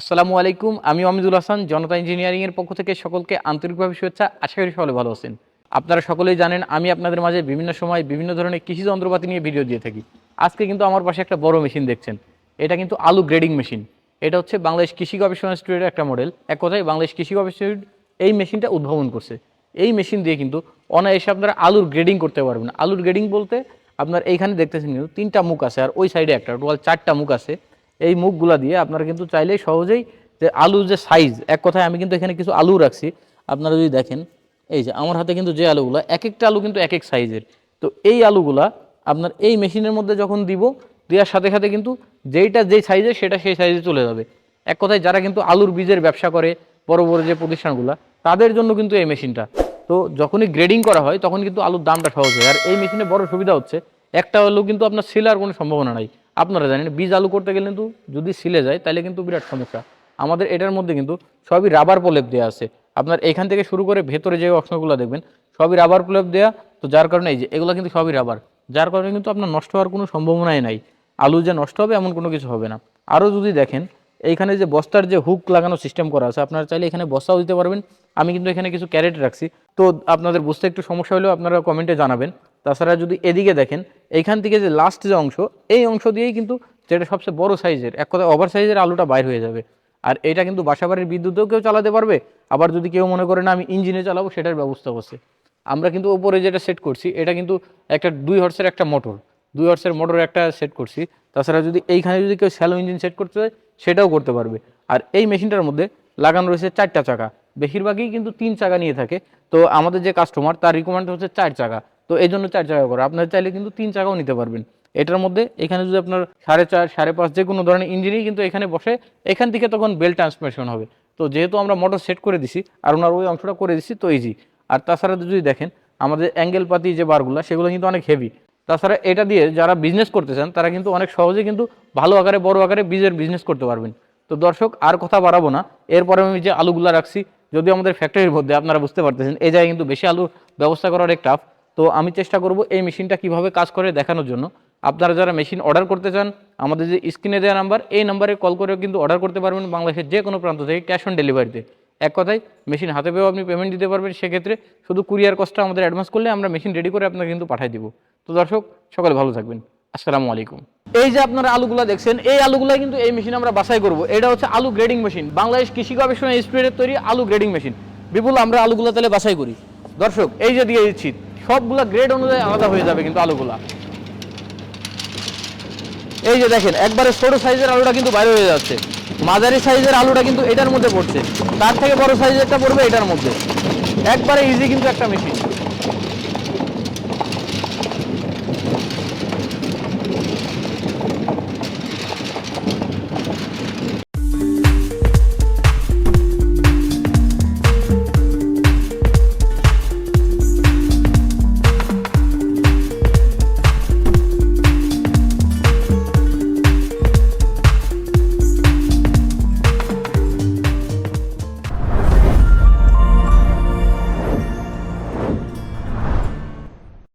আসসালামু আলাইকুম, আমি অমিদুল হাসান, জনতা ইঞ্জিনিয়ারিং এর পক্ষ থেকে সকলকে আন্তরিকভাবে শুভেচ্ছা। আশা করি সকলে ভালো আছেন। আপনারা সকলেই জানেন, আমি আপনাদের মাঝে বিভিন্ন সময় বিভিন্ন ধরনের কৃষি যন্ত্রপাতি নিয়ে ভিডিও দিয়ে থাকি। আজকে কিন্তু আমার পাশে একটা বড় মেশিন দেখছেন। এটা কিন্তু আলু গ্রেডিং মেশিন। এটা হচ্ছে বাংলাদেশ কৃষি গবেষণা ইনস্টিটিউটের একটা মডেল। এক কথায় বাংলাদেশ কৃষি গবেষণা এই মেশিনটা উদ্ভাবন করছে। এই মেশিন দিয়ে কিন্তু অনায়াসে আপনারা আলুর গ্রেডিং করতে পারবেন। আলুর গ্রেডিং বলতে আপনার এইখানে দেখতেছেন কিন্তু তিনটা মুখ আছে আর ওই সাইডে একটা, টোটাল চারটা মুখ আছে। এই মুখগুলা দিয়ে আপনারা কিন্তু চাইলেই সহজেই যে আলু যে সাইজ এক কথায় আমি কিন্তু এখানে কিছু আলু রাখছি। আপনারা যদি দেখেন, এই যে আমার হাতে কিন্তু যে আলুগুলা, এক একটা আলু কিন্তু এক এক সাইজের তো এই আলুগুলা আপনার এই মেশিনের মধ্যে যখন দিব, দেওয়ার সাথে সাথে কিন্তু যেইটা যেই সাইজে সেটা সেই সাইজে চলে যাবে। এক কথায় যারা কিন্তু আলুর বীজের ব্যবসা করে, বড় বড় যে প্রতিষ্ঠানগুলো, তাদের জন্য কিন্তু এই মেশিনটা তো যখনই গ্রেডিং করা হয়, তখন কিন্তু আলুর দামটা সহজ হয়। আর এই মেশিনে বড় সুবিধা হচ্ছে, একটা আলু কিন্তু আপনার সিলার কোনো সম্ভাবনা নাই। আপনারা জানেন, বীজ আলু করতে গেলে কিন্তু যদি সিলে যায়, তাহলে কিন্তু বিরাট সমস্যা। আমাদের এটার মধ্যে কিন্তু সবই রাবার প্রলেপ দেওয়া আছে। আপনার এখান থেকে শুরু করে ভেতরে যে অংশগুলো দেখবেন, সবই রাবার প্রলেপ দেওয়া তো যার কারণে এই যে, এগুলো কিন্তু সবই রাবার যার কারণে কিন্তু আপনার নষ্ট হওয়ার কোনো সম্ভাবনাই নাই। আলু যে নষ্ট হবে, এমন কোনো কিছু হবে না। আরও যদি দেখেন, এইখানে যে বস্তার যে হুক লাগানো সিস্টেম করা আছে, আপনারা চাইলে এখানে বস্তাও দিতে পারবেন। আমি কিন্তু এখানে কিছু ক্যারেট রাখছি। তো আপনাদের বুঝতে একটু সমস্যা হলেও আপনারা কমেন্টে জানাবেন। তাছাড়া যদি এদিকে দেখেন এইখান থেকে যে লাস্ট যে অংশ, এই অংশ দিয়েই কিন্তু যেটা সবচেয়ে বড় সাইজের এক কথা ওভার সাইজের আলুটা বাইর হয়ে যাবে। আর এটা কিন্তু বাসাবাড়ির বিদ্যুতেও কেউ চালাতে পারবে, আবার যদি কেউ মনে করে না, আমি ইঞ্জিনে চালাবো, সেটার ব্যবস্থা করছে আমরা কিন্তু ওপরে যেটা সেট করছি, এটা কিন্তু একটা দুই হর্সের একটা মোটর দুই হর্সের মোটর একটা সেট করছি। তাছাড়া যদি এইখানে যদি কেউ শ্যালো ইঞ্জিন সেট করতে চায়, সেটাও করতে পারবে। আর এই মেশিনটার মধ্যে লাগানো রয়েছে চারটা চাকা, বেশিরভাগই কিন্তু তিন চাকা নিয়ে থাকে। তো আমাদের যে কাস্টমার তার রিকমেন্ড হচ্ছে চার চাকা। তো এই জন্য চার চাকা করে। আপনার চাইলে কিন্তু তিন চাকাও নিতে পারবেন। এটার মধ্যে এখানে যদি আপনার সাড়ে চার, সাড়ে পাঁচ যে কোনো ধরনের ইঞ্জিনই কিন্তু এখানে বসে এখান থেকে তখন বেল ট্রান্সমিশন হবে। তো যেহেতু আমরা মোটর সেট করে দিছি আর ওনার ওই অংশটা করে দিছি, তো ইজি আর তাছাড়া যদি দেখেন, আমাদের অ্যাঙ্গেল পাতি যে বারগুলো সেগুলো কিন্তু অনেক হেভি তাছাড়া এটা দিয়ে যারা বিজনেস করতে চান তারা কিন্তু অনেক সহজে কিন্তু ভালো আকারে, বড় আকারে বীজের বিজনেস করতে পারবেন। তো দর্শক, আর কথা বাড়াবো না। এরপরে আমি যে আলুগুলো রাখছি যদি আমাদের ফ্যাক্টরির মধ্যে আপনারা বুঝতে পারতেছেন এই জায়গায় কিন্তু বেশি আলুর ব্যবস্থা করা অনেক টাফ তো আমি চেষ্টা করব এই মেশিনটা কীভাবে কাজ করে দেখানোর জন্য। আপনারা যারা মেশিন অর্ডার করতে চান, আমাদের যে স্ক্রিনে দেওয়া নাম্বার, এই নাম্বারে কল করেও কিন্তু অর্ডার করতে পারবেন বাংলাদেশের যে কোনো প্রান্ত থেকে ক্যাশ অন ডেলিভারিতে। এক কথায়, মেশিন হাতে পেয়েও আপনি পেমেন্ট দিতে পারবেন, সেক্ষেত্রে শুধু কুরিয়ার কস্টটা আমাদের অ্যাডভান্স করলে আমরা মেশিন রেডি করে আপনাকে কিন্তু পাঠিয়ে দিব। তো দর্শক, সকালে ভালো থাকবেন। আসসালামু আলাইকুম। এই যে আপনারা আলুগুলা দেখছেন, এই আলুগুলা কিন্তু এই মেশিন আমরা বাছাই করব। এটা হচ্ছে আলু গ্রেডিং মেশিন বাংলাদেশ কৃষি গবেষণা ইনস্টিটিউটের তৈরি আলু গ্রেডিং মেশিন বিপুল আমরা আলুগুলা তাহলে বাছাই করি। দর্শক, এই যে দিয়ে দিচ্ছি। সবগুলা গ্রেড অনুযায়ী আলাদা হয়ে যাবে কিন্তু আলুগুলা। এই যে দেখেন, একবারে ছোট সাইজের আলুটা কিন্তু বাইরে হয়ে যাচ্ছে। মাঝারি সাইজের আলুটা কিন্তু এটার মধ্যে পড়ছে। তার থেকে বড় সাইজেরটা পড়বে এটার মধ্যে। একবারে ইজি কিন্তু একটা মেশিন